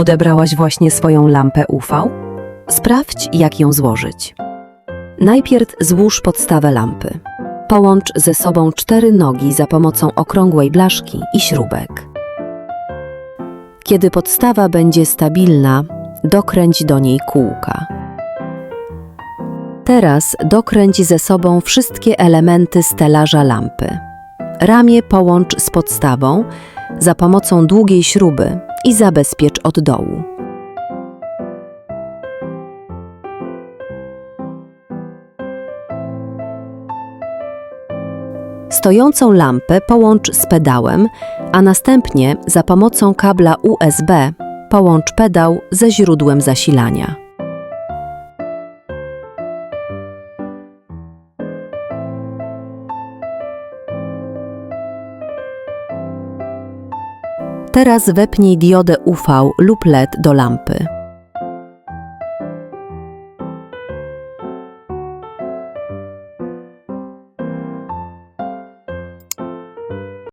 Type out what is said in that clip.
Odebrałaś właśnie swoją lampę UV? Sprawdź, jak ją złożyć. Najpierw złóż podstawę lampy. Połącz ze sobą cztery nogi za pomocą okrągłej blaszki i śrubek. Kiedy podstawa będzie stabilna, dokręć do niej kółka. Teraz dokręć ze sobą wszystkie elementy stelaża lampy. Ramię połącz z podstawą za pomocą długiej śruby i zabezpiecz od dołu. Stojącą lampę połącz z pedałem, a następnie za pomocą kabla USB połącz pedał ze źródłem zasilania. Teraz wepnij diodę UV lub LED do lampy.